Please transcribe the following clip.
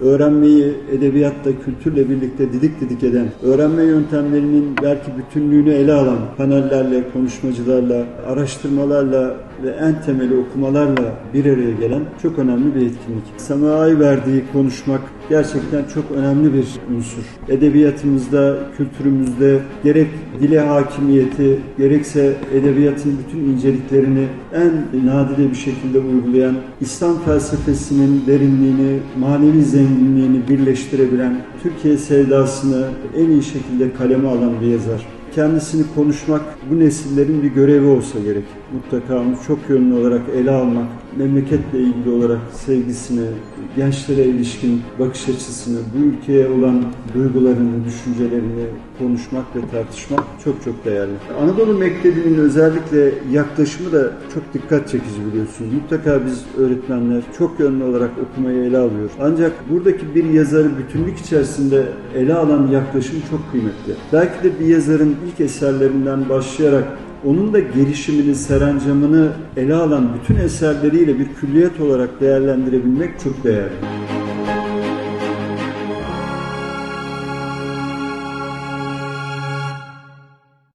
öğrenmeyi edebiyatta, kültürle birlikte didik didik eden, öğrenme yöntemlerinin belki bütünlüğünü ele alan panellerle, konuşmacılarla, araştırmalarla ve en temeli okumalarla bir araya gelen çok önemli bir etkinlik. Sama'yı verdiği konuşmak gerçekten çok önemli bir unsur. Edebiyatımızda, kültürümüzde gerek dile hakimiyeti, gerekse edebiyatın bütün inceliklerini en nadide bir şekilde uygulayan, İslam felsefesinin derinliğini, manevi zenginliğini birleştirebilen, Türkiye sevdasını en iyi şekilde kaleme alan bir yazar kendisini konuşmak bu nesillerin bir görevi olsa gerek. Mutlaka onu çok yönlü olarak ele almak, memleketle ilgili olarak sevgisini, gençlere ilişkin bakış açısını, bu ülkeye olan duygularını, düşüncelerini konuşmak ve tartışmak çok çok değerli. Anadolu Mektebi'nin özellikle yaklaşımı da çok dikkat çekici biliyorsunuz. Mutlaka biz öğretmenler çok yönlü olarak okumayı ele alıyor. Ancak buradaki bir yazarı bütünlük içerisinde ele alan yaklaşım çok kıymetli. Belki de bir yazarın ilk eserlerinden başlayarak onun da gelişimini, serencamını ele alan bütün eserleriyle bir külliyat olarak değerlendirebilmek çok değerli.